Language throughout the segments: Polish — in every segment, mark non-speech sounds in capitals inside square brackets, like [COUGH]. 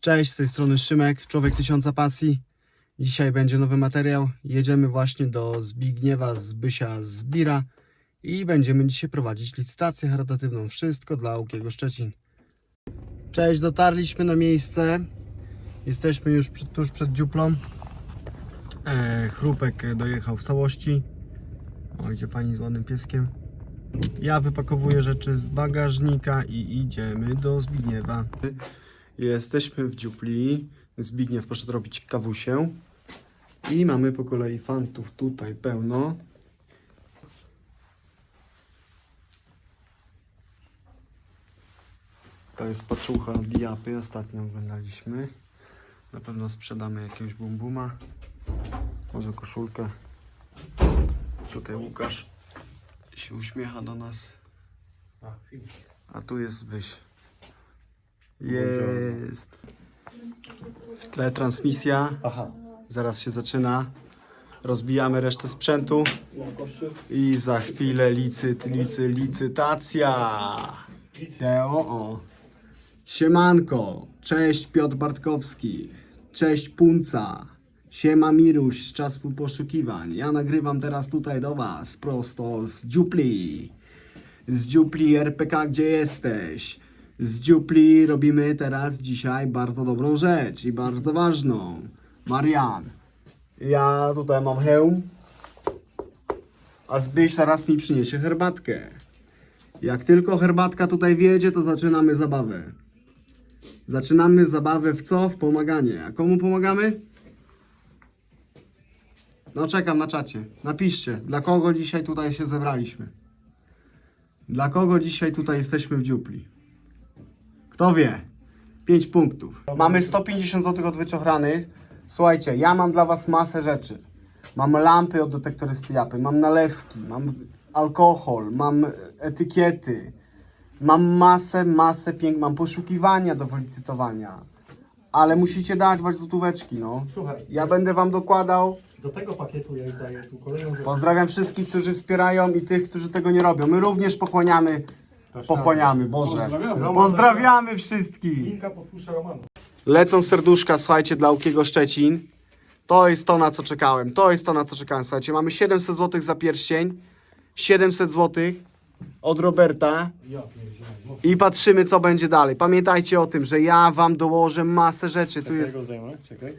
Cześć, z tej strony Szymek, człowiek tysiąca pasji. Dzisiaj będzie nowy materiał. Jedziemy właśnie do Zbigniewa Zbysia Zbira i będziemy dzisiaj prowadzić licytację charytatywną. Wszystko dla Łukiego Szczecin. Cześć, dotarliśmy na miejsce. Jesteśmy już tuż przed dziuplą. E, chrupek dojechał w całości. O, idzie pani z ładnym pieskiem. Ja wypakowuję rzeczy z bagażnika i idziemy do Zbigniewa. Jesteśmy w dziupli. Zbigniew poszedł robić kawusię. I mamy po kolei fantów tutaj pełno. To jest paczucha Diapy, ostatnio oglądaliśmy. Na pewno sprzedamy jakiegoś bumbuma. Może koszulkę. Tutaj Łukasz się uśmiecha do nas. A tu jest Wyś. Jest. W tle transmisja. Aha. Zaraz się zaczyna. Rozbijamy resztę sprzętu. I za chwilę licyt, licy, licytacja. Teo, o. Siemanko. Cześć Piotr Bartkowski. Cześć Punca. Siema Miruś z czasu poszukiwań. Ja nagrywam teraz tutaj do Was prosto z dziupli. Z dziupli RPK, gdzie jesteś? Z dziupli robimy teraz dzisiaj bardzo dobrą rzecz i bardzo ważną. Marian, ja tutaj mam hełm, a Zbyś teraz mi przyniesie herbatkę. Jak tylko herbatka tutaj wjedzie, to zaczynamy zabawę. Zaczynamy zabawę w co? W pomaganie. A komu pomagamy? No czekam na czacie. Napiszcie, dla kogo dzisiaj tutaj się zebraliśmy. Dla kogo dzisiaj tutaj jesteśmy w dziupli? Kto wie? 5 punktów. Mamy 150 zł od wyczochranych. Słuchajcie, ja mam dla was masę rzeczy. Mam lampy od detektorysty Japy, mam nalewki, mam alkohol, mam etykiety. Mam masę, masę pięk, mam poszukiwania do licytowania. Ale musicie dać was złotóweczki, no. Słuchaj, Ja będę wam dokładał. do tego pakietu ja już daję tu kolejną rzecz. Pozdrawiam wszystkich, którzy wspierają i tych, którzy tego nie robią. My również pochłaniamy, pochłaniamy, Boże. Pozdrawiamy. Pozdrawiamy wszystkich. Linka podpuszcza Romanu. Lecą serduszka, słuchajcie, dla Łukiego Szczecin. To jest to, na co czekałem. To jest to, na co czekałem, słuchajcie. Mamy 700 zł za pierścień. 700 zł od Roberta. Ja pierdzielę. No, I patrzymy, co będzie dalej. Pamiętajcie o tym, że ja wam dołożę masę rzeczy. Tu jest zdejmę, czekaj.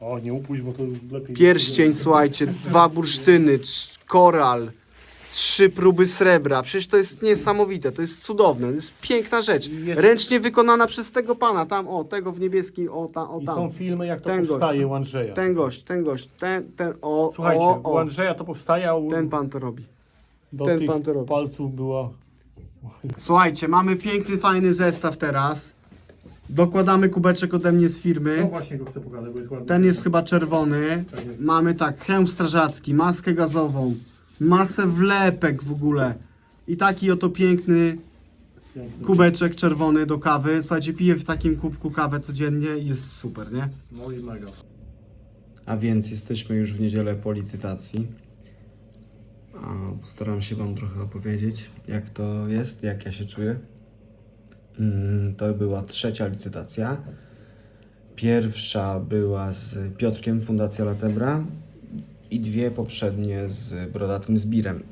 O, nie upuść, bo to lepiej. pierścień, słuchajcie, dwa bursztyny, trz- koral, trzy próby srebra. Przecież to jest niesamowite, to jest cudowne, to jest piękna rzecz. Jest- Ręcznie wykonana przez tego pana, tam, o, tego w niebieskim, o, ta, o I tam. są filmy, jak to Ten gość. powstaje u Andrzeja. Ten gość, ten gość, ten, ten, o, Słuchajcie, o, u o, Andrzeja to powstaje, a u, ten pan to robi. do ten tych pan to robi. palców była... Słuchajcie, mamy piękny, fajny zestaw teraz. Dokładamy kubeczek ode mnie z No firmy. właśnie go chcę pokazać, bo jest ładny. Ten jest chyba czerwony. Tak. Mamy tak, hełm strażacki, maskę gazową, masę wlepek w ogóle. I taki oto piękny Piękny. kubeczek czerwony do kawy. Słuchajcie, piję w takim kubku kawę codziennie i jest super, nie? No i mega. A więc jesteśmy już w niedzielę po licytacji. A, Postaram się Wam trochę opowiedzieć, jak to jest, jak ja się czuję. Mm, To była trzecia licytacja. Pierwsza była z Piotrkiem, Fundacja Latebra i dwie poprzednie z Brodatym Zbirem.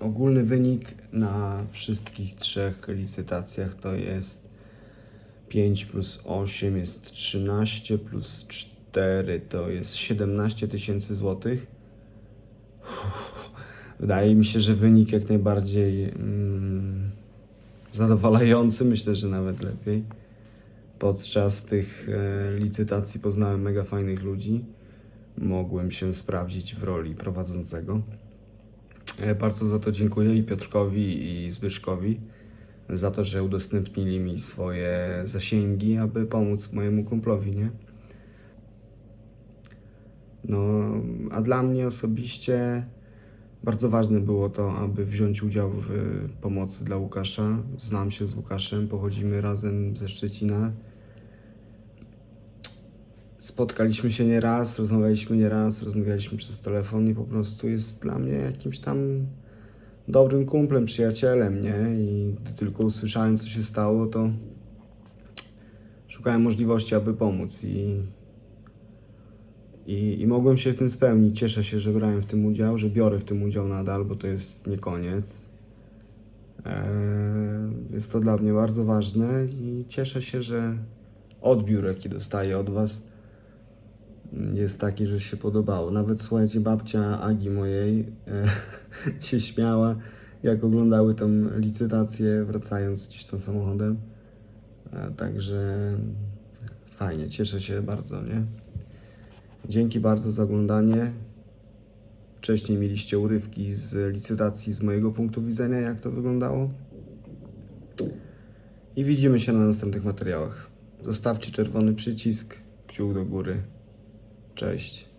Ogólny wynik na wszystkich trzech licytacjach to jest 5 plus 8 jest 13, plus 4 to jest 17 tysięcy złotych. Wydaje mi się, że wynik jak najbardziej mm, zadowalający, myślę, że nawet lepiej. Podczas tych e, licytacji poznałem mega fajnych ludzi. Mogłem się sprawdzić w roli prowadzącego. E, Bardzo za to dziękuję i Piotrkowi, i Zbyszkowi za to, że udostępnili mi swoje zasięgi, aby pomóc mojemu kumplowi, nie? No, a dla mnie osobiście bardzo ważne było to, aby wziąć udział w pomocy dla Łukasza. Znam się z Łukaszem, pochodzimy razem ze Szczecina. Spotkaliśmy się nieraz, rozmawialiśmy nieraz, rozmawialiśmy przez telefon i po prostu jest dla mnie jakimś tam dobrym kumplem, przyjacielem, nie? I gdy tylko usłyszałem, co się stało, to szukałem możliwości, aby pomóc i, i, i mogłem się w tym spełnić. Cieszę się, że brałem w tym udział, że biorę w tym udział nadal, bo to jest nie koniec. Eee, Jest to dla mnie bardzo ważne i cieszę się, że odbiór, jaki dostaję od Was, jest taki, że się podobało. Nawet słuchajcie, babcia Agi mojej e, [LAUGHS] się śmiała, jak oglądały tą licytację, wracając gdzieś tam samochodem. E, także fajnie, cieszę się bardzo, nie? Dzięki bardzo za oglądanie. Wcześniej mieliście urywki z licytacji z mojego punktu widzenia, jak to wyglądało. I widzimy się na następnych materiałach. Zostawcie czerwony przycisk, kciuk do góry. Cześć.